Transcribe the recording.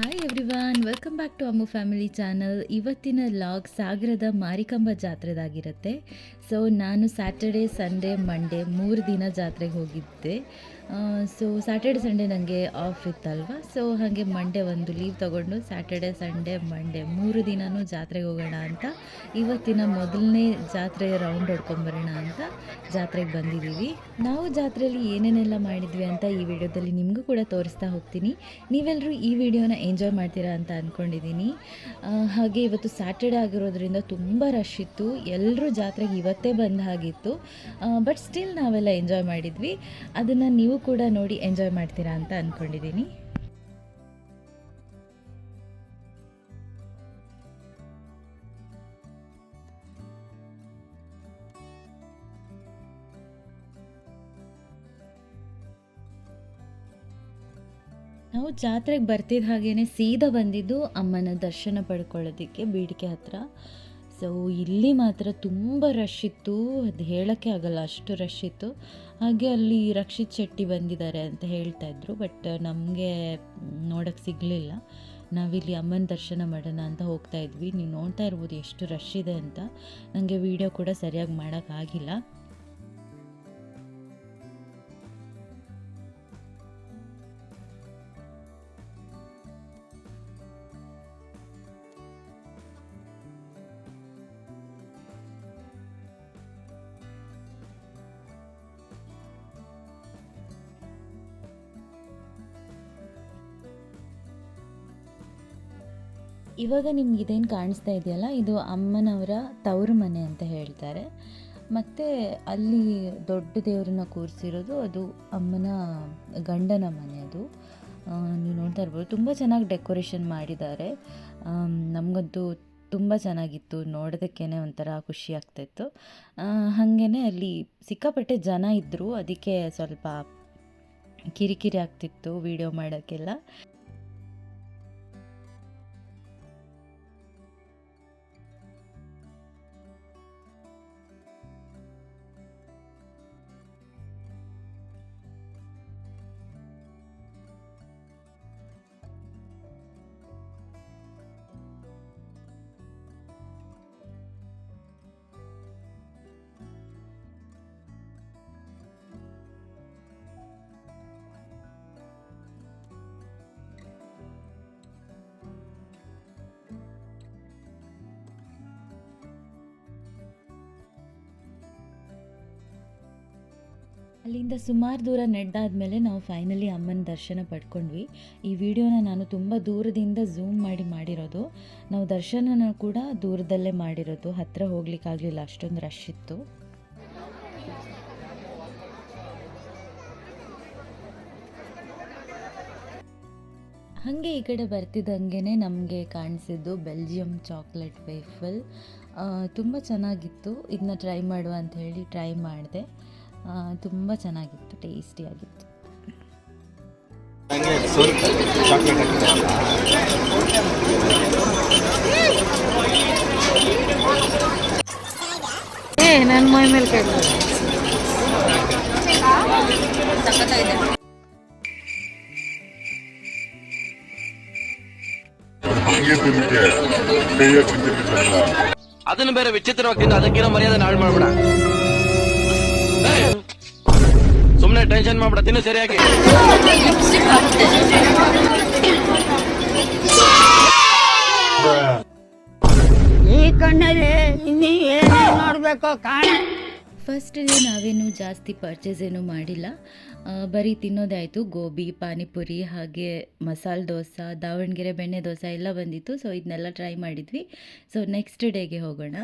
Hi everyone welcome back to Ammu family channel ಇವತ್ತಿನ vlog ಸಾಗರದ ಮಾರಿಕಂಬ ಜಾತ್ರೆದಾಗಿರುತ್ತೆ. ಸೊ ನಾನು ಸ್ಯಾಟರ್ಡೆ ಸಂಡೇ ಮಂಡೇ ಮೂರು ದಿನ ಜಾತ್ರೆಗೆ ಹೋಗಿದ್ದೆ. ಸೊ ಸ್ಯಾಟರ್ಡೆ ಸಂಡೇ ನನಗೆ ಆಫ್ ಇತ್ತಲ್ವ? ಸೊ ಹಾಗೆ ಮಂಡೇ ಒಂದು ಲೀವ್ ತೊಗೊಂಡು ಸ್ಯಾಟರ್ಡೆ ಸಂಡೇ ಮಂಡೇ ಮೂರು ದಿನವೂ ಜಾತ್ರೆಗೆ ಹೋಗೋಣ ಅಂತ. ಇವತ್ತಿನ ಮೊದಲನೇ ಜಾತ್ರೆ ರೌಂಡ್ ಹೊಡ್ಕೊಂಬರೋಣ ಅಂತ ಜಾತ್ರೆಗೆ ಬಂದಿದ್ದೀವಿ ನಾವು ಜಾತ್ರೆಯಲ್ಲಿ ಏನೇನೆಲ್ಲ ಮಾಡಿದ್ವಿ ಅಂತ ಈ ವಿಡಿಯೋದಲ್ಲಿ ನಿಮಗೂ ಕೂಡ ತೋರಿಸ್ತಾ ಹೋಗ್ತೀನಿ. ನೀವೆಲ್ಲರೂ ಈ ವಿಡಿಯೋನ ಎಂಜಾಯ್ ಮಾಡ್ತೀರಾ ಅಂತ ಅಂದ್ಕೊಂಡಿದ್ದೀನಿ ಹಾಗೆ ಇವತ್ತು ಸ್ಯಾಟರ್ಡೆ ಆಗಿರೋದ್ರಿಂದ ತುಂಬ ರಶ್ ಇತ್ತು. ಎಲ್ಲರೂ ಜಾತ್ರೆಗೆ ಇವತ್ತೇ ಬಂದ ಹಾಗಿತ್ತು. ಬಟ್ ಸ್ಟಿಲ್ ನಾವೆಲ್ಲ ಎಂಜಾಯ್ ಮಾಡಿದ್ವಿ. ಅದನ್ನು ನೀವು ಕೂಡ ನೋಡಿ ಎಂಜಾಯ್ ಮಾಡ್ತೀರಾ ಅಂತ ಅಂದ್ಕೊಂಡಿದ್ದೀನಿ ನಾವು ಜಾತ್ರೆಗೆ ಬರ್ತಿದ್ದ ಹಾಗೇನೆ ಸೀದಾ ಬಂದಿದ್ದು ಅಮ್ಮನ ದರ್ಶನ ಪಡ್ಕೊಳ್ಳೋದಕ್ಕೆ ಬೇಡಿಕೆ ಹತ್ರ. ಸೊ ಇಲ್ಲಿ ಮಾತ್ರ ತುಂಬ ರಶ್ ಇತ್ತು. ಅದು ಹೇಳೋಕ್ಕೆ ಆಗಲ್ಲ, ಅಷ್ಟು ರಶ್ ಇತ್ತು. ಹಾಗೆ ಅಲ್ಲಿ ರಕ್ಷಿತ್ ಶೆಟ್ಟಿ ಬಂದಿದ್ದಾರೆ ಅಂತ ಹೇಳ್ತಾ ಇದ್ರು ಬಟ್ ನಮಗೆ ನೋಡೋಕ್ಕೆ ಸಿಗಲಿಲ್ಲ. ನಾವಿಲ್ಲಿ ಅಮ್ಮನ ದರ್ಶನ ಮಾಡೋಣ ಅಂತ ಹೋಗ್ತಾ ಇದ್ವಿ. ನೀವು ನೋಡ್ತಾ ಇರ್ಬೋದು ಎಷ್ಟು ರಶ್ ಇದೆ ಅಂತ. ನನಗೆ ವೀಡಿಯೋ ಕೂಡ ಸರಿಯಾಗಿ ಮಾಡೋಕ್ಕಾಗಿಲ್ಲ ಇವಾಗ ನಿಮ್ಗೆ ಇದೇನು ಕಾಣಿಸ್ತಾ ಇದೆಯಲ್ಲ, ಇದು ಅಮ್ಮನವರ ತವರು ಮನೆ ಅಂತ ಹೇಳ್ತಾರೆ. ಮತ್ತು ಅಲ್ಲಿ ದೊಡ್ಡ ದೇವರನ್ನ ಕೂರಿಸಿರೋದು ಅದು ಅಮ್ಮನ ಗಂಡನ ಮನೆ ಅದು. ನೀವು ನೋಡ್ತಾ ಇರ್ಬೋದು, ತುಂಬ ಚೆನ್ನಾಗಿ ಡೆಕೋರೇಷನ್ ಮಾಡಿದ್ದಾರೆ. ನಮಗಂತೂ ತುಂಬ ಚೆನ್ನಾಗಿತ್ತು ನೋಡೋದಕ್ಕೇ ಒಂಥರ ಖುಷಿ ಆಗ್ತಾಯಿತ್ತು ಹಾಗೇ ಅಲ್ಲಿ ಸಿಕ್ಕಾಪಟ್ಟೆ ಜನ ಇದ್ದರು ಅದಕ್ಕೆ ಸ್ವಲ್ಪ ಕಿರಿಕಿರಿ ಆಗ್ತಿತ್ತು, ವಿಡಿಯೋ ಮಾಡೋಕ್ಕೆಲ್ಲ. ಅಲ್ಲಿಂದ ಸುಮಾರು ದೂರ ನಡೆದಾದ್ಮೇಲೆ ನಾವು ಫೈನಲಿ ಅಮ್ಮನ ದರ್ಶನ ಪಡ್ಕೊಂಡ್ವಿ. ಈ ವಿಡಿಯೋನ ನಾನು ತುಂಬ ದೂರದಿಂದ ಝೂಮ್ ಮಾಡಿ ಮಾಡಿರೋದು. ನಾವು ದರ್ಶನನ ಕೂಡ ದೂರದಲ್ಲೇ ಮಾಡಿರೋದು. ಹತ್ತಿರ ಹೋಗ್ಲಿಕ್ಕಾಗಲಿಲ್ಲ, ಅಷ್ಟೊಂದು ರಶ್ ಇತ್ತು. ಹಾಗೆ ಈ ಕಡೆ ಬರ್ತಿದ್ದಂಗೆ ನಮಗೆ ಕಾಣಿಸಿದ್ದು ಬೆಲ್ಜಿಯಂ ಚಾಕ್ಲೇಟ್ ವೇಫಲ್ ತುಂಬ ಚೆನ್ನಾಗಿತ್ತು. ಇದನ್ನ ಟ್ರೈ ಮಾಡುವ ಅಂತ ಹೇಳಿ ಟ್ರೈ ಮಾಡಿದೆ. ತುಂಬ ಚೆನ್ನಾಗಿತ್ತು ಟೇಸ್ಟಿಯಾಗಿತ್ತು ಏ ನನ್ನ ಮೈ ಮೇಲೆ ಕೈ ಅದನ್ನು ಬೇರೆ ವಿಚಿತ್ರವಾಗಿ ಅದಕ್ಕೇನೋ ಅದಕ್ಕಿರೋ ಮರ್ಯಾದೆ ನಾಳು ಮಾಡ್ಬೇಡ. ಸುಮ್ಮನೆ ಟೆನ್ಷನ್ ಮಾಡ್ಬೇಡ ತಿನ್ನು ಸರಿಯಾಗಿ. ಈ ಕಣ್ಣಲ್ಲಿ ಇನ್ನೀ ಏನೇನು ನೋಡ್ಬೇಕೋ ಕಾಣ. ಫಸ್ಟ್ ಡೇ ನಾವೇನು ಜಾಸ್ತಿ ಪರ್ಚೇಸ್ ಏನು ಮಾಡಿಲ್ಲ. ಬರೀ ತಿನ್ನೋದಾಯಿತು. ಗೋಬಿ ಪಾನಿಪುರಿ ಹಾಗೆ ಮಸಾಲೆ ದೋಸೆ ದಾವಣಗೆರೆ ಬೆಣ್ಣೆ ದೋಸೆ ಎಲ್ಲ ಬಂದಿತ್ತು. ಸೊ ಇದನ್ನೆಲ್ಲ ಟ್ರೈ ಮಾಡಿದ್ವಿ. ಸೊ ನೆಕ್ಸ್ಟ್ ಡೇಗೆ ಹೋಗೋಣ.